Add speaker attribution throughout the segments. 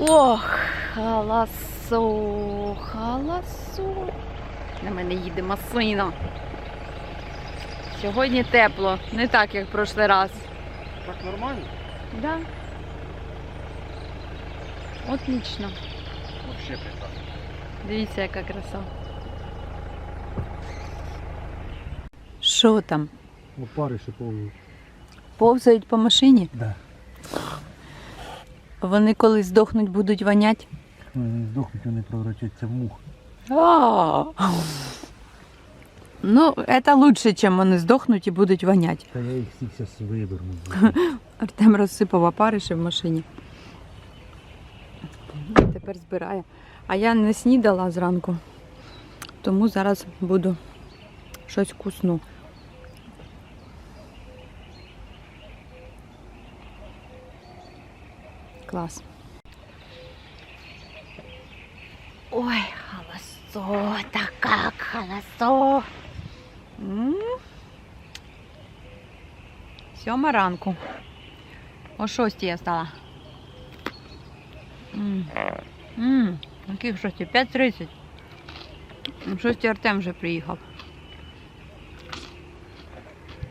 Speaker 1: Ох, халасо, халасо. На мене їде машина. Сьогодні тепло, не так, як в прошлий раз.
Speaker 2: Так нормально?
Speaker 1: Да. Отлично.
Speaker 2: Вообще прекрасно.
Speaker 1: Дивіться, яка краса. Що там?
Speaker 2: Опариші повні.
Speaker 1: Повзають по машині?
Speaker 2: Да.
Speaker 1: Вони коли здохнуть, будуть вонять.
Speaker 2: Вони здохнуть, вони превратяться в мух.
Speaker 1: Ну, це лучше, ніж вони здохнуть і будуть вонять.
Speaker 2: Та я їх всіх зараз виберну.
Speaker 1: Артем розсипав опариші в машині. Тепер збирає. А я не снідала зранку, тому зараз буду щось кусну. Клас. Ой, холосо, так как холосо. Сьома ранку. О шостій я стала. М. М, Яких шості? 5.30. О шостій Артем вже приїхав.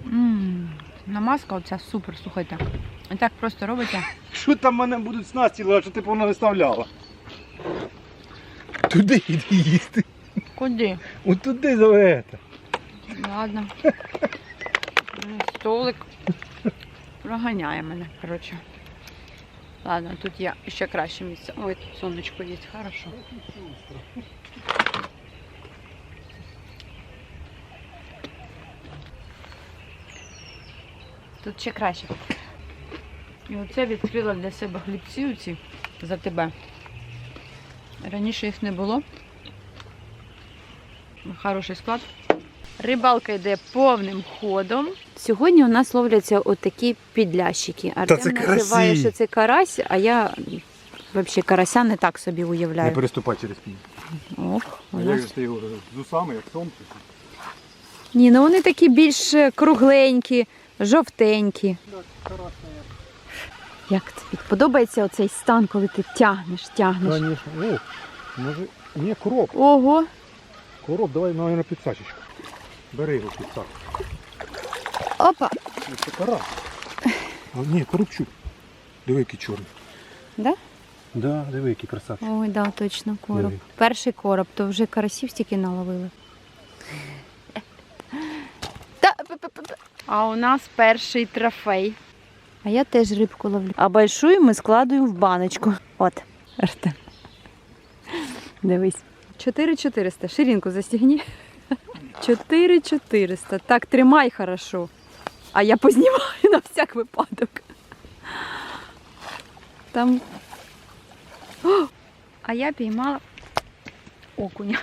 Speaker 1: М, Намазка оця супер, слухайте. І так просто робите.
Speaker 2: Що там мене будуть снасті, а що ти повно виставляла? Туди йди їсти.
Speaker 1: Куди?
Speaker 2: От туди за это.
Speaker 1: Ладно. Столик. Проганяє мене, коротше. Ладно, тут є ще краще місце. Ой, тут сонечко є, хорошо. Тут ще краще. І оце відкрила для себе хлібці оці за тебе. Раніше їх не було. Хороший склад. Рибалка йде повним ходом. Сьогодні у нас ловляться отакі підлящики. Артем
Speaker 2: це
Speaker 1: називає, що це карась, а я взагалі карася не так собі уявляю.
Speaker 2: переступай через пінь.
Speaker 1: Ох, у нас...
Speaker 2: його з усами, як сом?
Speaker 1: Ні, ну вони такі більш кругленькі, жовтенькі. Як тобі подобається оцей стан, коли ти тягнеш, тягнеш.
Speaker 2: Конечно. О, може, ні, кроп.
Speaker 1: Ого,
Speaker 2: Кроп, давай, наверное, підсачечку. Бери його підсак.
Speaker 1: опа.
Speaker 2: Ну, Це карась. А, ні, коробчук. Диви, який чорний.
Speaker 1: Да?
Speaker 2: Да, диви, який красавчик.
Speaker 1: Ой, да, точно, короб.
Speaker 2: Диви.
Speaker 1: Перший короб, то вже карасів стільки наловили. Та. А у нас перший трофей. А я теж рибку ловлю. А большую ми складуємо в баночку. От, Артем. Дивись. 4400. Ширинку застігні. 4400. Так, тримай хорошо. А я познімаю на всяк випадок. Там О! А я піймала окуня.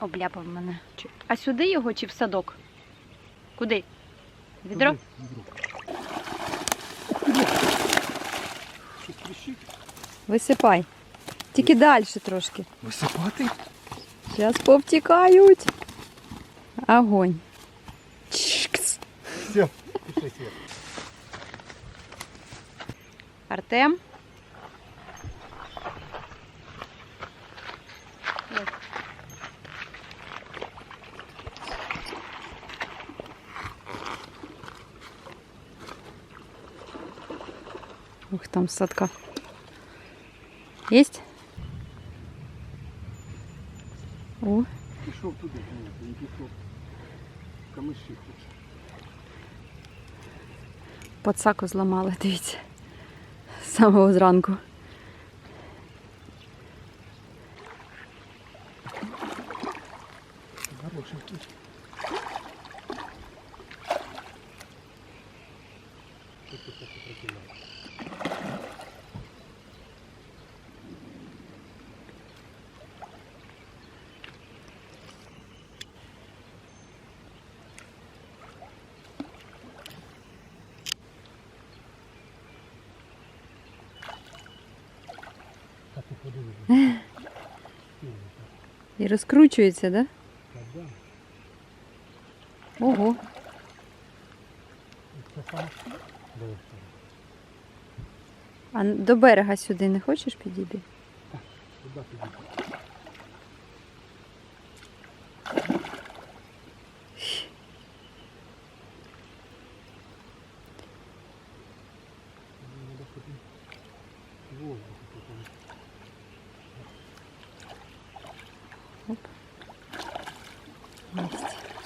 Speaker 1: Обляпав мене. А сюди його чи в садок? Куди? Відро? Висипай. Тільки далі трошки.
Speaker 2: Висипати?
Speaker 1: Зараз повтікають. Огонь.
Speaker 2: Все, пішли.
Speaker 1: Артем. Там садка. Есть? О,
Speaker 2: Пішов туди, ні, не пішов. Камиші хоче.
Speaker 1: подсаку зламали, дивіться. З самого зранку.
Speaker 2: І
Speaker 1: розкручується,
Speaker 2: так? Да?
Speaker 1: Ого. А до берега сюди не хочеш підійти?
Speaker 2: Так, сюди підійти.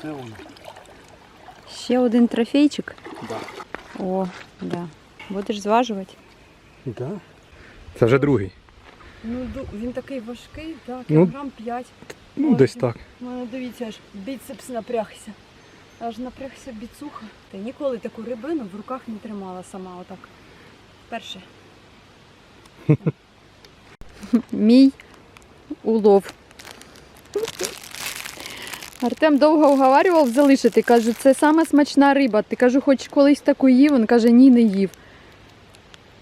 Speaker 2: Це воно.
Speaker 1: Ще один трофейчик.
Speaker 2: Да.
Speaker 1: О, да. Будеш зважувати?
Speaker 2: Да? Це вже другий.
Speaker 3: Ну, він такий важкий, так,
Speaker 2: Ну,
Speaker 3: кілограм 5.
Speaker 2: Ну,
Speaker 3: Ой,
Speaker 2: десь так.
Speaker 3: У мене дивіться, аж біцепс напрягся. Аж напрягся біцуха. Та ніколи таку рибину в руках не тримала сама отак. Перше.
Speaker 1: Мій улов. Артем довго уговарював залишити. Кажу, це саме смачна риба. Ти кажу, хоч колись таку їв. Він каже, ні, не їв.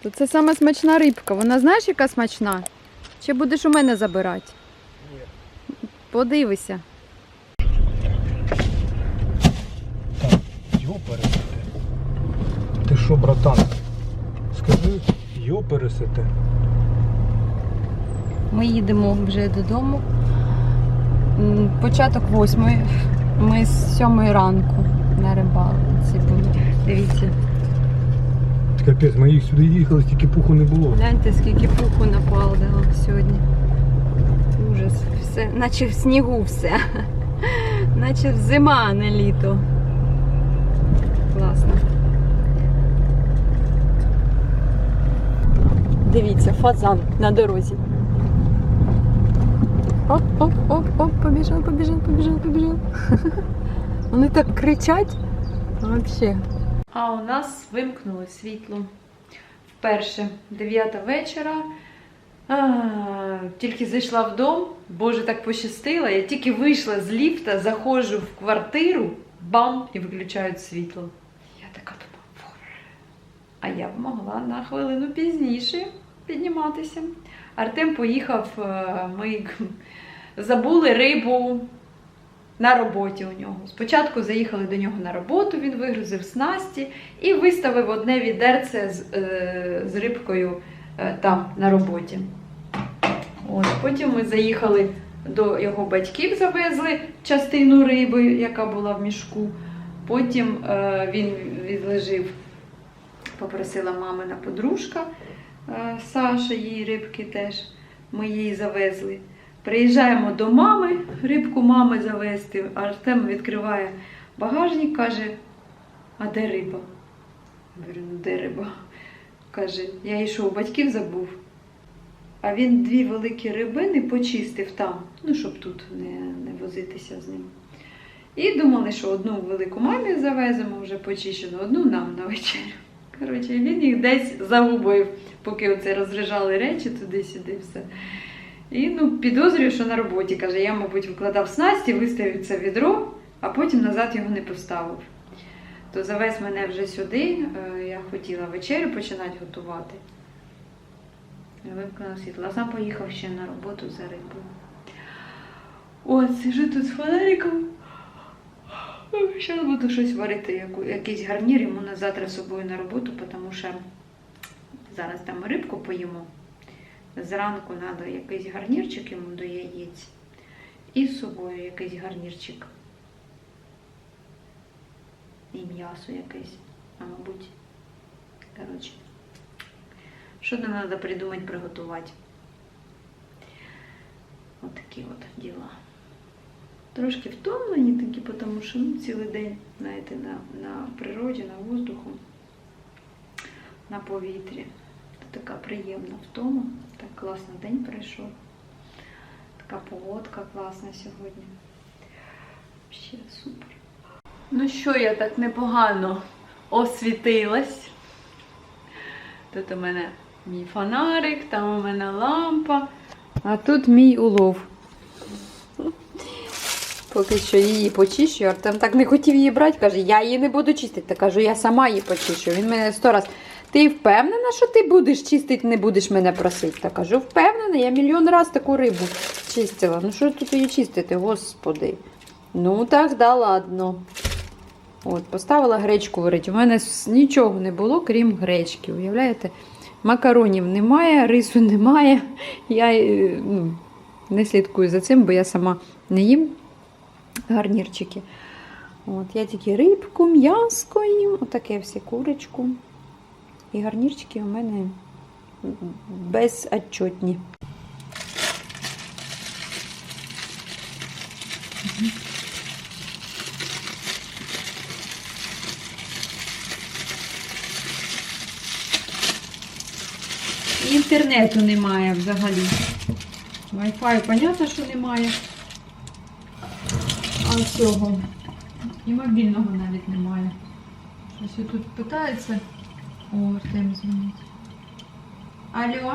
Speaker 1: То це саме смачна рибка. Вона знаєш, яка смачна? Чи будеш у мене забирати? Ні. Подивися.
Speaker 2: Йо пересете. Ти що, братан? Скажи, йопересите.
Speaker 1: Ми їдемо вже додому. Початок восьмої. Ми з сьомої ранку на рибалці були. Дивіться,
Speaker 2: Капець, ми їх сюди їхали, стільки пуху не було.
Speaker 1: гляньте, скільки пуху напалдило сьогодні. Ужас. Все, наче в снігу все. Наче зима, а не літо. Класно. Дивіться, фазан на дорозі. Оп, оп, оп, оп, побіжав, побіжав, побіжав, побіжав. Вони так кричать. Вообще. А у нас вимкнули світло. Вперше 9 вечора. А, тільки зайшла в дом, боже, так пощастило. Я тільки вийшла з ліфта, заходжу в квартиру, бам, і виключають світло. Я така думаю. А я б могла на хвилину пізніше підніматися. Артем поїхав, е, ми забули рибу на роботі у нього. Спочатку заїхали до нього на роботу, він вигрузив снасті і виставив одне відерце з, е, з рибкою е, там на роботі. От, потім ми заїхали до його батьків, завезли частину риби, яка була в мішку. Потім е, він відлежив, попросила мамина подружка Саша, її рибки теж. Ми її завезли. Приїжджаємо до мами, рибку мами завести. Артем відкриває багажник, каже: А де риба? Я Говорю, ну де риба? Каже, я у батьків забув. А він дві великі рибини почистив там, ну, щоб тут не, не возитися з ним. І думали, що одну велику мамі завеземо вже почищену, одну нам на вечерю. Коротше, він їх десь загубив, поки оце розряджали речі туди-сюди все. І ну, підозрюю, що на роботі каже, я, мабуть, викладав снасті, виставив це відро, а потім назад його не поставив. То завез мене вже сюди. е, Я хотіла вечерю починати готувати. Я Вимкнув світло, а сам поїхав ще на роботу за рибою. От, сижу тут з фонариком. Зараз буду щось варити, якийсь гарнір йому на завтра з собою на роботу, тому що зараз там рибку поїмо. Зранку треба якийсь гарнірчик йому до яєць. І з собою якийсь гарнірчик. І м'ясо якесь, а мабуть. Коротше. Що нам треба придумати, приготувати? От такі от діла. Трошки втомлені такі, тому що ну, цілий день, знаєте, на, на природі, на воздуху, на повітрі. Така приємна втома. Так класно день пройшов. Така погодка класна сьогодні. Ще супер. Ну що, я так непогано освітилась. Тут у мене мій фонарик, там у мене лампа. А тут мій улов. Поки що її почищу. Артем так не хотів її брати, каже, я її не буду чистити. Та кажу, я сама її почищу. Він мене сто раз. Ти впевнена, що ти будеш чистити, не будеш мене просити? Та кажу, впевнена, я мільйон раз таку рибу чистила. Ну що тут її чистити, господи. Ну так, да, ладно. От, поставила гречку варити. У мене нічого не було, крім гречки. Уявляєте? Макаронів немає, рису немає. Я е, ну, не слідкую за цим, бо я сама не їм гарнірчики. От, я тільки рибку, м'яско їм, отаке всі курочку. І гарнірчики у мене безотчетні. Інтернету немає взагалі. Wi-Fi, понятно, що немає. А цього. І мобільного навіть немає. Щось тут питається. О, Артем дзвонить. Алло?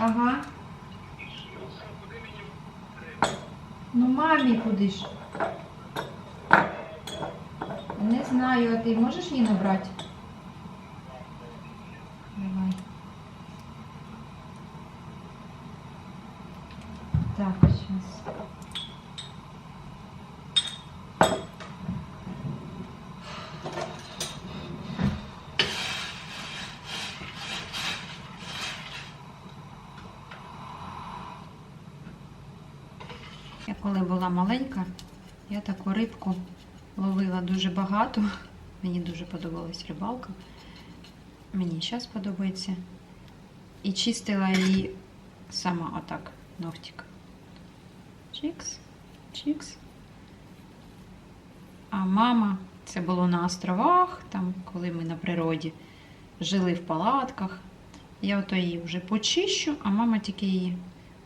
Speaker 1: Ага. Ну, мамі куди ж? Не знаю, а ти можеш її набрати? Давай. Так, сейчас. Я коли була маленька, я таку рибку ловила дуже багато. Мені дуже подобалась рибалка. Мені зараз подобається. І чистила її сама отак, ногтик. Чікс, чікс. А мама, це було на островах, там, коли ми на природі жили в палатках. Я ото її вже почищу, а мама тільки її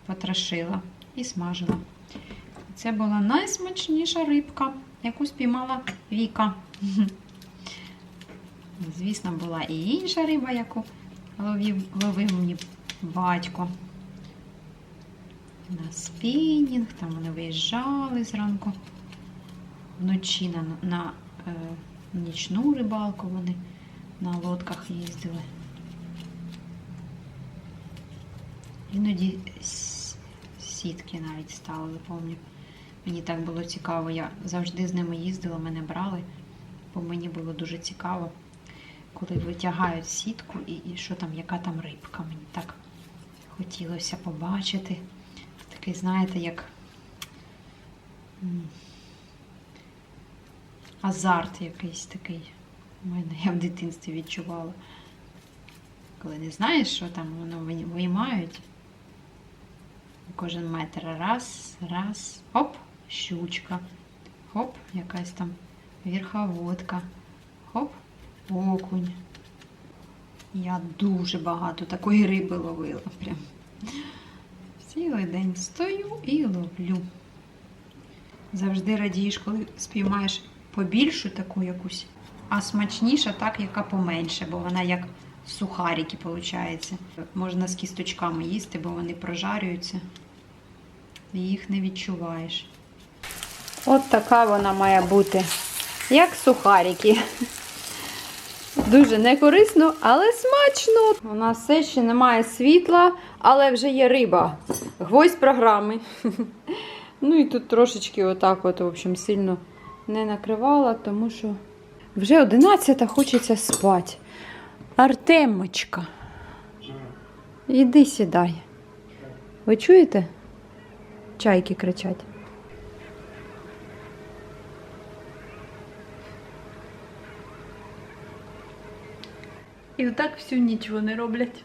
Speaker 1: потрошила і смажила. Це була найсмачніша рибка, яку спіймала Віка. Звісно, була і інша риба, яку ловив, ловив мені батько. На спінінг, там вони виїжджали зранку. Вночі на, на е, нічну рибалку вони на лодках їздили. Іноді сітки навіть ставили, пам'ятаю. Мені так було цікаво. Я завжди з ними їздила, мене брали, бо мені було дуже цікаво, коли витягають сітку і, і що там, яка там рибка. Мені так хотілося побачити. Такий, знаєте, як азарт якийсь такий. У мене я в дитинстві відчувала. Коли не знаєш, що там воно виймають. Кожен метр раз, раз, хоп, щучка, хоп, якась там верховодка, хоп, окунь. Я дуже багато такої риби ловила. Прям. Цілий день стою і ловлю. Завжди радієш, коли спіймаєш побільшу таку якусь, а смачніша так, яка поменше, бо вона як сухарики, виходить. Можна з кісточками їсти, бо вони прожарюються. І їх не відчуваєш. От така вона має бути. Як сухарики. Дуже некорисно, але смачно. У нас все ще немає світла, але вже є риба. Гвоздь програми. Ну і тут трошечки отак, от, в общем, сильно не накривала, тому що вже 11 хочеться спати. Артемочка. Іди сідай. Ви чуєте? Чайки кричать. І отак всю ніч вони роблять.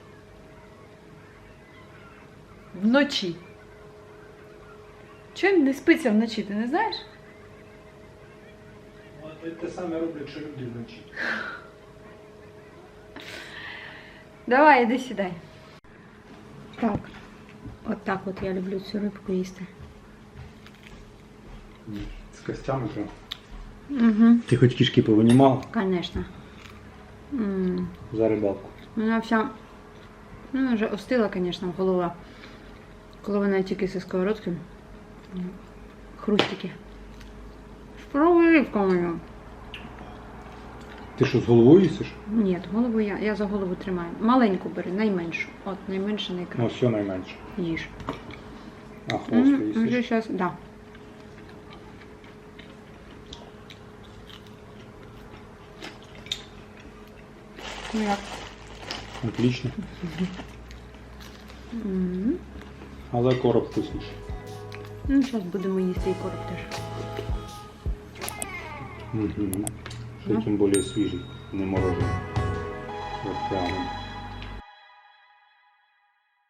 Speaker 1: Вночі. Їм не спиться вночі, ти не знаєш?
Speaker 2: Те саме роблять, що люди вночі.
Speaker 1: Давай, іди сідай. Так. От так от я люблю цю рибку їсти.
Speaker 2: З костями то.
Speaker 1: Угу,
Speaker 2: Ти хоч кішки повинімав
Speaker 1: звісно. М,
Speaker 2: за рибалку.
Speaker 1: Вона вся. Ну, вже остила, звісно, голова. Коли вона тільки зі сковородки. Хрустики. Спробуй рибку мою.
Speaker 2: Ти що з головою їсиш?
Speaker 1: Ні, голову я, я за голову тримаю. Маленьку бери, найменшу. От, найменше
Speaker 2: Ну, все найменше.
Speaker 1: Їж.
Speaker 2: А хвост
Speaker 1: М, Вже
Speaker 2: їсиш.
Speaker 1: зараз, да. Ну як?
Speaker 2: Отлично.
Speaker 1: М.
Speaker 2: Але короб вкусніше.
Speaker 1: Ну, зараз будемо їсти і короб теж.
Speaker 2: Угу.
Speaker 1: Ну.
Speaker 2: Ще тим більше свіжий, не морожений. От прямо.